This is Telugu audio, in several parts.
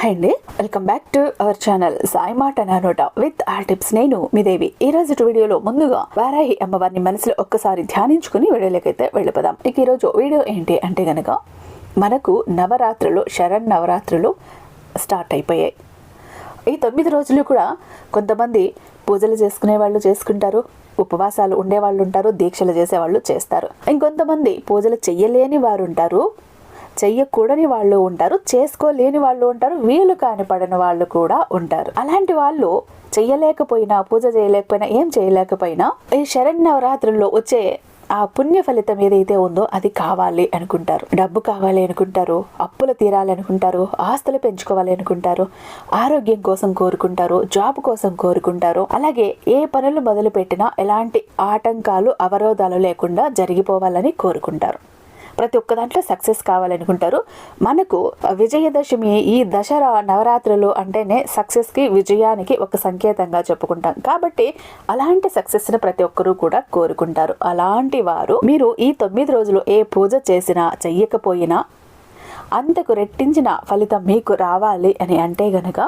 హాయ్ అండి welcome back to our channel Sai మాట నానోట విత్ ఆర్ టిప్స్ నేను మీ దేవి. ఈ రోజు వీడియోలో ముందుగా వారాహి అమ్మవారిని మనసులో ఒక్కసారి ధ్యానించుకుని వీడియోలోకైతే వెళ్ళిపోదాం. ఇక ఈరోజు వీడియో ఏంటి అంటే గనక మనకు నవరాత్రులు శరణ్ నవరాత్రులు స్టార్ట్ అయిపోయాయి. ఈ తొమ్మిది రోజులు కూడా కొంతమంది పూజలు చేసుకునే వాళ్ళు చేసుకుంటారు ఉపవాసాలు ఉండేవాళ్ళు ఉంటారు దీక్షలు చేసేవాళ్ళు చేస్తారు. ఇంకొంతమంది పూజలు చెయ్యలేని వారు ఉంటారు చెయ్యకూడని వాళ్ళు ఉంటారు చేసుకోలేని వాళ్ళు ఉంటారు వీలు కాని పడని వాళ్ళు కూడా ఉంటారు. అలాంటి వాళ్ళు చెయ్యలేకపోయినా పూజ చేయలేకపోయినా ఏం చేయలేకపోయినా ఈ శరణ్ నవరాత్రుల్లో వచ్చే ఆ పుణ్య ఫలితం ఏదైతే ఉందో అది కావాలి అనుకుంటారు. డబ్బు కావాలి అనుకుంటారు అప్పులు తీరాలి అనుకుంటారు ఆస్తులు పెంచుకోవాలి అనుకుంటారు ఆరోగ్యం కోసం కోరుకుంటారు జాబ్ కోసం కోరుకుంటారు. అలాగే ఏ పనులు మొదలు పెట్టినా ఎలాంటి ఆటంకాలు అవరోధాలు లేకుండా జరిగిపోవాలని కోరుకుంటారు. ప్రతి ఒక్క దాంట్లో సక్సెస్ కావాలనుకుంటారు. మనకు విజయదశమి ఈ దసరా నవరాత్రులు అంటేనే సక్సెస్కి విజయానికి ఒక సంకేతంగా చెప్పుకుంటాం. కాబట్టి అలాంటి సక్సెస్ని ప్రతి ఒక్కరూ కూడా కోరుకుంటారు. అలాంటి వారు మీరు ఈ తొమ్మిది రోజులు ఏ పూజ చేసినా చెయ్యకపోయినా అంతకు రెట్టించిన ఫలితం మీకు రావాలి అని అంటే గనక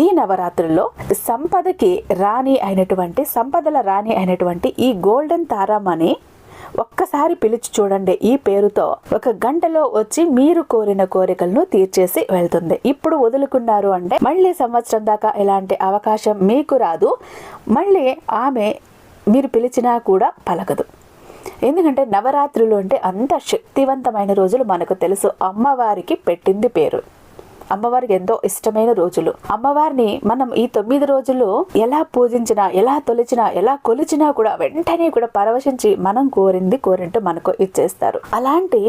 ఈ నవరాత్రుల్లో సంపదకి రాణి అయినటువంటి సంపదల రాణి అయినటువంటి ఈ గోల్డెన్ తారామణి ఒక్కసారి పిలిచి చూడండి. ఈ పేరుతో ఒక గంటలో వచ్చి మీరు కోరిన కోరికలను తీర్చేసి వెళ్తుంది. ఇప్పుడు వదులుకున్నారు అంటే మళ్ళీ సంవత్సరం దాకా ఎలాంటి అవకాశం మీకు రాదు. మళ్ళీ ఆమె మీరు పిలిచినా కూడా పలకదు. ఎందుకంటే నవరాత్రులు అంటే అంత శక్తివంతమైన రోజులు మనకు తెలుసు. అమ్మవారికి పెట్టింది పేరు. అమ్మవారికి ఎంతో ఇష్టమైన రోజులు. అమ్మవారిని మనం ఈ తొమ్మిది రోజులు ఎలా పూజించినా ఎలా తొలిచినా ఎలా కొలిచినా కూడా వెంటనే కూడా పరవశించి మనం కోరింది కోరింటూ మనకు ఇచ్చేస్తారు. అలాంటి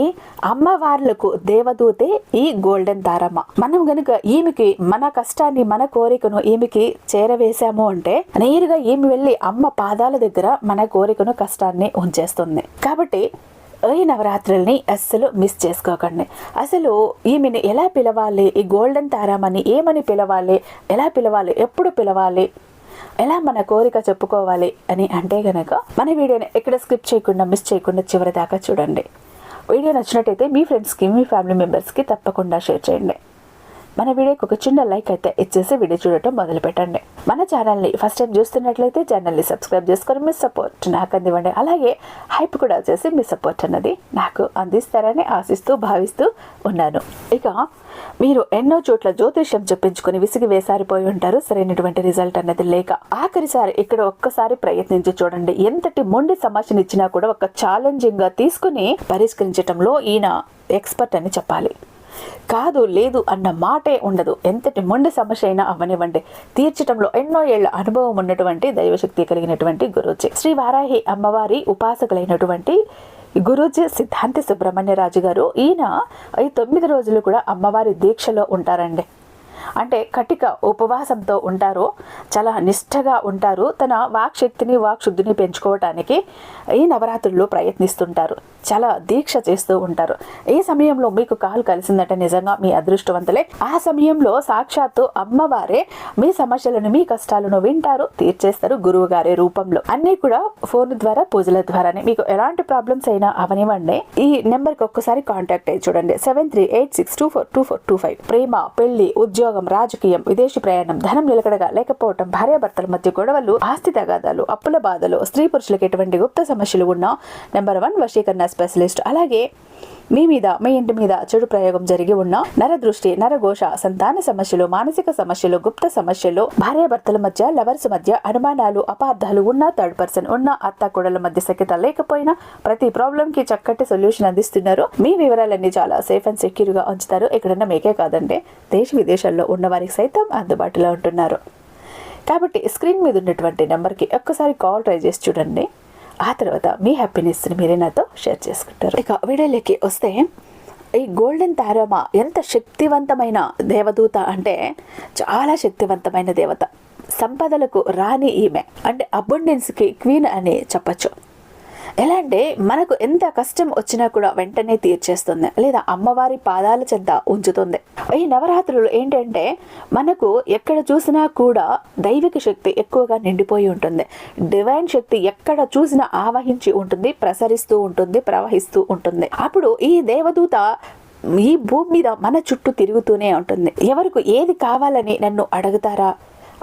అమ్మవార్లకు దేవదూతే ఈ గోల్డెన్ తారమ్మ. మనం గనుక ఈమెకి మన కష్టాన్ని మన కోరికను ఈమెకి చేరవేశాము అంటే నేరుగా ఈమె వెళ్ళి అమ్మ పాదాల దగ్గర మన కోరికను కష్టాన్ని ఉంచేస్తుంది. కాబట్టి ఈ నవరాత్రుల్ని అస్సలు మిస్ చేసుకోకండి. అసలు ఈమెను ఎలా పిలవాలి? ఈ గోల్డెన్ తారామని ఏమని పిలవాలి? ఎలా పిలవాలి? ఎప్పుడు పిలవాలి? ఎలా మన కోరిక చెప్పుకోవాలి అని అంటే గనక మన వీడియోని ఎక్కడ స్కిప్ చేయకుండా మిస్ చేయకుండా చివరి దాకా చూడండి. వీడియో నచ్చినట్టయితే మీ ఫ్రెండ్స్కి మీ ఫ్యామిలీ మెంబర్స్కి తప్పకుండా షేర్ చేయండి. మన వీడియోకి ఒక చిన్న లైక్ అయితే ఇచ్చేసి వీడియో చూడటం మొదలు పెట్టండి మన ఛానల్ని ఫస్ట్ టైం చూస్తున్నట్లయితే ఛానల్ని సబ్స్క్రైబ్ చేసుకొని మీ సపోర్ట్ నాకు అందివ్వండి. అలాగే హైప్ కూడా వచ్చేసి మీ సపోర్ట్ అన్నది నాకు అందిస్తారని ఆశిస్తూ భావిస్తూ ఉన్నాను. ఇక మీరు ఎన్నో చోట్ల జ్యోతిష్యం చెప్పించుకొని విసిగి వేసారిపోయి ఉంటారు. సరైనటువంటి రిజల్ట్ అన్నది లేక ఆఖరిసారి ఇక్కడ ఒక్కసారి ప్రయత్నించి చూడండి. ఎంతటి మొండి సమస్యను ఇచ్చినా కూడా ఒక ఛాలెంజింగ్గా తీసుకుని పరిష్కరించటంలో ఈయన ఎక్స్పర్ట్ అని చెప్పాలి. కాదు లేదు అన్న మాటే ఉండదు. ఎంతటి మొండి సమస్య అయినా అవ్వనివ్వండి తీర్చడంలో ఎన్నో ఏళ్ళ అనుభవం ఉన్నటువంటి దైవశక్తి కలిగినటువంటి గురూజీ. శ్రీ వారాహి అమ్మవారి ఉపాసకులైనటువంటి గురూజీ సిద్ధాంతి సుబ్రహ్మణ్యరాజు గారు ఈయన ఈ తొమ్మిది రోజులు కూడా అమ్మవారి దీక్షలో ఉంటారండి. అంటే కటిక ఉపవాసంతో ఉంటారు చాలా నిష్ఠగా ఉంటారు. తన వాక్ శక్తిని వాక్ శుద్ధిని పెంచుకోవటానికి ఈ నవరాత్రుల్లో ప్రయత్నిస్తుంటారు. చాలా దీక్ష చేస్తూ ఉంటారు. ఈ సమయంలో మీకు కాలు కలిసిందంటే నిజంగా మీ అదృష్టవంతులే. ఆ సమయంలో సాక్షాత్తు అమ్మవారే మీ సమస్యలను మీ కష్టాలను వింటారు తీర్చేస్తారు గురువు గారి రూపంలో. అన్ని కూడా ఫోన్ ద్వారా పూజల ద్వారానే. మీకు ఎలాంటి ప్రాబ్లమ్స్ అయినా అవనివ్వండి. ఈ నెంబర్కి ఒక్కసారి కాంటాక్ట్ అయ్యి చూడండి. Seven three eight six two four two four two five. ప్రేమ పెళ్ళి ఉద్యోగం రాజకీయం విదేశీ ప్రయాణం ధనం నిలకడగా లేకపోవటం భార్యాభర్తల మధ్య గొడవలు ఆస్తి తగాదాలు అప్పుల బాధలు స్త్రీ పురుషులకు ఎటువంటి గుప్త సమస్యలు ఉన్నా నెంబర్ వన్ వశీకరణ స్పెషలిస్ట్. అలాగే మీ మీద మీ ఇంటి మీద చెడు ప్రయోగం జరిగి ఉన్న నరదృష్టి నరఘోష సంతాన సమస్యలు మానసిక సమస్యలు గుప్త సమస్యలు భార్యాభర్తల మధ్య లవర్స్ మధ్య అనుమానాలు అపార్థాలు ఉన్న థర్డ్ పర్సన్ ఉన్న అత్త కూడల మధ్య సఖ్యత లేకపోయినా ప్రతి ప్రాబ్లం కి చక్కటి సొల్యూషన్ అందిస్తున్నారు. మీ వివరాలన్నీ చాలా సేఫ్ అండ్ సెక్యూర్గా ఉంచుతారు. ఎక్కడన్నా మీకే కాదండి. దేశ విదేశాల్లో ఉన్న వారికి సైతం అందుబాటులో ఉంటున్నారు. కాబట్టి స్క్రీన్ మీద ఉన్నటువంటి నెంబర్కి ఒక్కసారి కాల్ ట్రై చేసి చూడండి. ఆ తర్వాత మీ హ్యాపీనెస్ని మీరే నాతో షేర్ చేసుకుంటారు. ఇక వీడియోలోకి వస్తే ఈ గోల్డెన్ తారమ ఎంత శక్తివంతమైన దేవదూత అంటే చాలా శక్తివంతమైన దేవత. సంపదలకు రాని ఈమె. అంటే అబుండెన్స్కి క్వీన్ అని చెప్పచ్చు. ఎలా అంటే మనకు ఎంత కష్టం వచ్చినా కూడా వెంటనే తీర్చేస్తుంది లేదా అమ్మవారి పాదాల చెంత ఉంచుతుంది. ఈ నవరాత్రులు ఏంటంటే మనకు ఎక్కడ చూసినా కూడా దైవిక శక్తి ఎక్కువగా నిండిపోయి ఉంటుంది. డివైన్ శక్తి ఎక్కడ చూసినా ఆవహించి ఉంటుంది ప్రసరిస్తూ ఉంటుంది ప్రవహిస్తూ ఉంటుంది. అప్పుడు ఈ దేవదూత ఈ భూమి మీద మన చుట్టూ తిరుగుతూనే ఉంటుంది. ఎవరికి ఏది కావాలని నన్ను అడుగుతారా?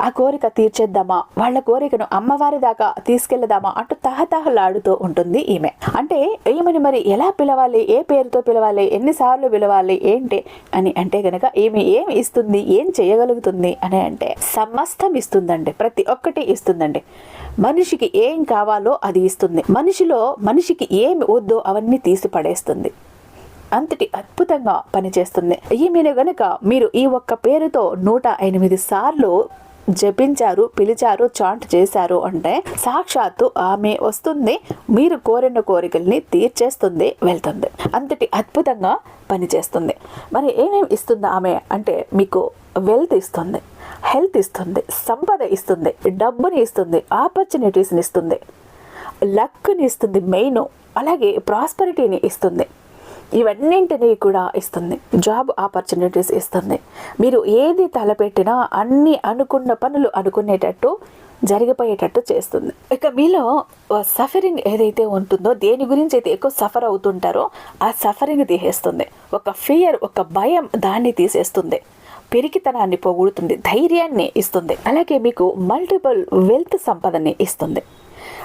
ఆ కోరిక తీర్చేద్దామా? వాళ్ళ కోరికను అమ్మవారి దాకా తీసుకెళ్దామా అంటూ తహతహలాడుతూ ఉంటుంది ఈమె. అంటే ఈమెని మరి ఎలా పిలవాలి? ఏ పేరుతో పిలవాలి? ఎన్నిసార్లు పిలవాలి? ఏంటి అని అంటే గనక ఈమె ఏమి ఇస్తుంది? ఏం చేయగలుగుతుంది? అని అంటే సమస్తం ఇస్తుందండి. ప్రతి ఒక్కటి ఇస్తుందండి. మనిషికి ఏం కావాలో అది ఇస్తుంది. మనిషిలో మనిషికి ఏమి వద్దో అవన్నీ తీసి పడేస్తుంది. అంతటి అద్భుతంగా పనిచేస్తుంది. ఈమెను గనుక మీరు ఈ ఒక్క పేరుతో నూట ఎనిమిది సార్లు జపించారు పిలిచారు చాంట్ చేశారు అంటే సాక్షాత్తు ఆమె వస్తుంది మీరు కోరిన కోరికల్ని తీర్చేస్తుంది వెళ్తుంది. అంతటి అద్భుతంగా పనిచేస్తుంది. మరి ఏమేమి ఇస్తుంది ఆమె అంటే మీకు వెల్త్ ఇస్తుంది హెల్త్ ఇస్తుంది సంపద ఇస్తుంది డబ్బుని ఇస్తుంది ఆపర్చునిటీస్ని ఇస్తుంది లక్ని ఇస్తుంది మెయిన్ అలాగే ప్రాస్పరిటీని ఇస్తుంది. ఇవన్నింటినీ కూడా ఇస్తుంది. జాబ్ ఆపర్చునిటీస్ ఇస్తుంది. మీరు ఏది తలపెట్టినా అన్ని అనుకున్న పనులు అనుకునేటట్టు జరిగిపోయేటట్టు చేస్తుంది. ఇక మీలో సఫరింగ్ ఏదైతే ఉంటుందో దేని గురించి అయితే ఎక్కువ సఫర్ అవుతుంటారో ఆ సఫరింగ్ తీసేస్తుంది. ఒక ఫియర్ ఒక భయం దాన్ని తీసేస్తుంది. పెరిగితనాన్ని పోగొడుతుంది. ధైర్యాన్ని ఇస్తుంది. అలాగే మీకు మల్టిపుల్ వెల్త్ సంపదని ఇస్తుంది.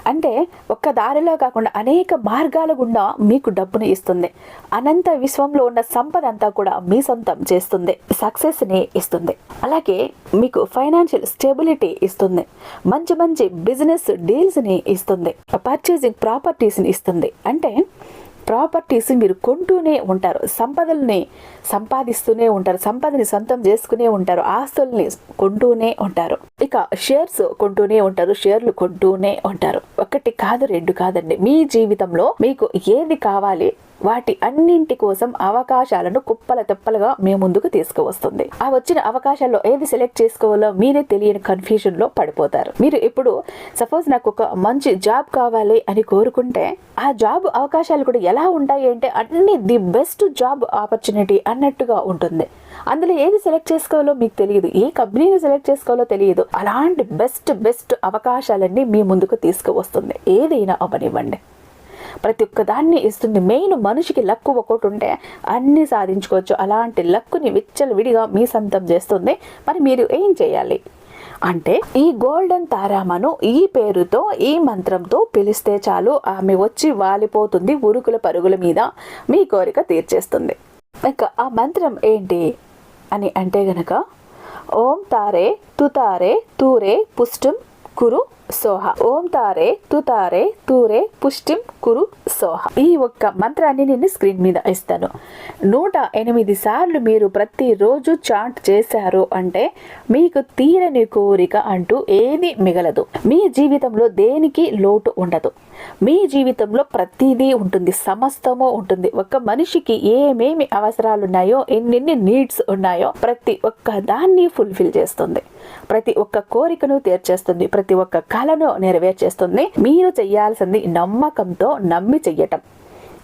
అంటే ఒక్క దారిలో కాకుండా అనేక మార్గాల గుండా మీకు డబ్బును ఇస్తుంది. అనంత విశ్వంలో ఉన్న సంపద అంతా కూడా మీ సొంతం చేస్తుంది. సక్సెస్ని ఇస్తుంది. అలాగే మీకు ఫైనాన్షియల్ స్టెబిలిటీ ఇస్తుంది. మంచి మంచి బిజినెస్ డీల్స్ని ఇస్తుంది. పర్చేసింగ్ ప్రాపర్టీస్ని ఇస్తుంది. అంటే ప్రాపర్టీస్ మీరు కొంటూనే ఉంటారు. సంపదల్ని సంపాదిస్తూనే ఉంటారు. సంపదని సొంతం చేసుకునే ఉంటారు. ఆస్తుల్ని కొంటూనే ఉంటారు. ఇక షేర్స్ కొంటూనే ఉంటారు. షేర్లు కొంటూనే ఉంటారు. ఒకటి కాదు రెండు కాదండి. మీ జీవితంలో మీకు ఏది కావాలి వాటి అన్నింటి కోసం అవకాశాలను కుప్పల తెప్పలుగా మీ ముందుకు తీసుకువస్తుంది. ఆ వచ్చిన అవకాశాల్లో ఏది సెలెక్ట్ చేసుకోవాలో మీరే తెలియని కన్ఫ్యూజన్లో పడిపోతారు. మీరు ఇప్పుడు సపోజ్ నాకు ఒక మంచి జాబ్ కావాలి అని కోరుకుంటే ఆ జాబ్ అవకాశాలు కూడా ఎలా ఉంటాయి అంటే అన్ని ది బెస్ట్ జాబ్ ఆపర్చునిటీ అన్నట్టుగా ఉంటుంది. అందులో ఏది సెలెక్ట్ చేసుకోవాలో మీకు తెలియదు. ఏ కంపెనీని సెలెక్ట్ చేసుకోవాలో తెలియదు. అలాంటి బెస్ట్ బెస్ట్ అవకాశాలన్నీ మీ ముందుకు తీసుకువస్తుంది. ఏదైనా అవనివ్వండి ప్రతి ఒక్క దాన్ని ఇస్తుంది. మెయిన్ మనిషికి లక్కు ఒకటి ఉంటే అన్ని సాధించుకోవచ్చు. అలాంటి లక్కుని విచ్చలు విడిగా మీ సొంతం చేస్తుంది. మరి మీరు ఏం చేయాలి? అంటే ఈ గోల్డెన్ తారామను ఈ పేరుతో ఈ మంత్రంతో పిలిస్తే చాలు. ఆమె వచ్చి వాలిపోతుంది ఉరుకుల పరుగుల మీద. మీ కోరిక తీర్చేస్తుంది. ఇంకా ఆ మంత్రం ఏంటి? అని అంటే గనక ఓం తారే తుతారే తూరే పుష్టం కురు సోహ. ఓం తారే తుతారే తూరే పుష్టిం కురు సోహ. ఈ ఒక్క మంత్రాన్ని నేను స్క్రీన్ మీద ఇస్తాను. నూట ఎనిమిది సార్లు మీరు ప్రతిరోజు చాంట్ చేశారు అంటే మీకు తీరని కోరిక అంటూ ఏది మిగలదు. మీ జీవితంలో దేనికి లోటు ఉండదు. మీ జీవితంలో ప్రతిదీ ఉంటుంది. సమస్తము ఉంటుంది. ఒక మనిషికి ఏమేమి అవసరాలు ఉన్నాయో ఎన్నెన్ని నీడ్స్ ఉన్నాయో ప్రతి ఒక్క దాన్ని ఫుల్ఫిల్ చేస్తుంది. ప్రతి ఒక్క కోరికను తీర్చేస్తుంది. ప్రతి ఒక్క కళను నెరవేర్చేస్తుంది. మీరు చేయాల్సింది నమ్మకంతో నమ్మి చెయ్యటం.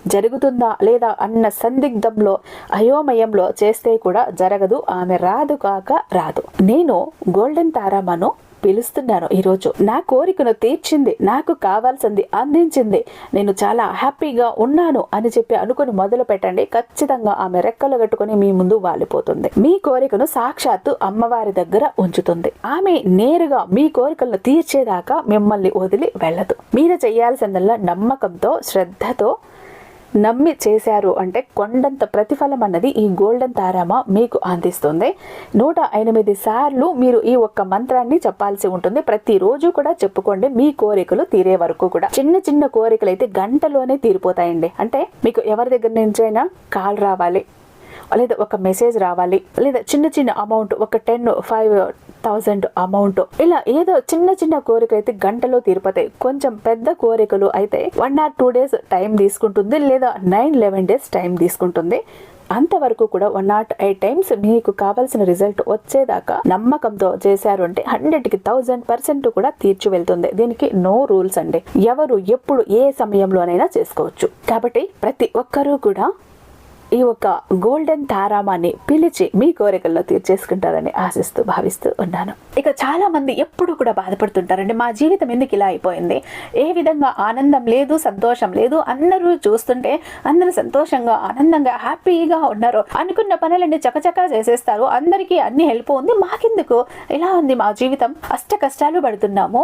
జరుగుతుందా లేదా అన్న సందిగ్ధంలో అయోమయంలో చేస్తే కూడా జరగదు ఆమె రాదు కాక రాదు. నేను గోల్డెన్ తారామను పిలుస్తున్నాను ఈరోజు. నా కోరికను తీర్చింది నాకు కావాల్సింది అందించింది. నేను చాలా హ్యాపీగా ఉన్నాను అని చెప్పి అనుకుని మొదలు పెట్టండి. ఖచ్చితంగా ఆమె రెక్కలు కట్టుకుని మీ ముందు వాలిపోతుంది. మీ కోరికను సాక్షాత్తు అమ్మవారి దగ్గర ఉంచుతుంది. ఆమె నేరుగా మీ కోరికలను తీర్చేదాకా మిమ్మల్ని వదిలి వెళ్ళదు. మీరు చేయాల్సిందల్లా నమ్మకంతో శ్రద్ధతో నమ్మి చేశారు అంటే కొండంత ప్రతిఫలం అన్నది ఈ గోల్డెన్ తారామ మీకు అందిస్తుంది. నూట ఎనిమిది సార్లు మీరు ఈ ఒక్క మంత్రాన్ని చెప్పాల్సి ఉంటుంది. ప్రతిరోజు కూడా చెప్పుకోండి. మీ కోరికలు తీరే వరకు కూడా. చిన్న చిన్న కోరికలు అయితే గంటలోనే తీరిపోతాయండి. అంటే మీకు ఎవరి దగ్గర నుంచైనా కాల్ రావాలి. లేదా ఒక మెసేజ్ రావాలి. లేదా చిన్న చిన్న అమౌంట్ ఒక టెన్ ఫైవ్ థౌజండ్ అమౌంట్ ఇలా ఏదో చిన్న చిన్న కోరిక అయితే గంటలో తీరిపోతాయి. కొంచెం పెద్ద కోరికలు అయితే one or two days time తీసుకుంటుంది లేదా నైన్ లెవెన్ డేస్ టైం తీసుకుంటుంది. అంతవరకు కూడా వన్ నాట్ ఎయిట్ టైమ్స్ మీకు కావాల్సిన రిజల్ట్ వచ్చేదాకా నమ్మకంతో చేశారు అంటే హండ్రెడ్కి థౌజండ్ పర్సెంట్ కూడా తీర్చి వెళ్తుంది. దీనికి నో రూల్స్ అండి. ఎవరు ఎప్పుడు ఏ సమయంలోనైనా చేసుకోవచ్చు. కాబట్టి ప్రతి ఒక్కరూ కూడా ఈ యొక్క గోల్డెన్ తారామాన్ని పిలిచి మీ కోరికల్లో తీర్చేసుకుంటారని ఆశిస్తూ భావిస్తూ ఉన్నాను. ఇక చాలా మంది ఎప్పుడు కూడా బాధపడుతుంటారండి మా జీవితం ఎందుకు ఇలా అయిపోయింది? ఏ విధంగా ఆనందం లేదు సంతోషం లేదు అందరూ చూస్తుంటే అందరూ సంతోషంగా ఆనందంగా హ్యాపీగా ఉన్నారు అనుకున్న పనులన్నీ చకచకా చేసేస్తారు. అందరికీ అన్ని హెల్ప్ ఉంది మాకెందుకు? ఇలా ఉంది మా జీవితం? అష్ట కష్టాలు పడుతున్నాము.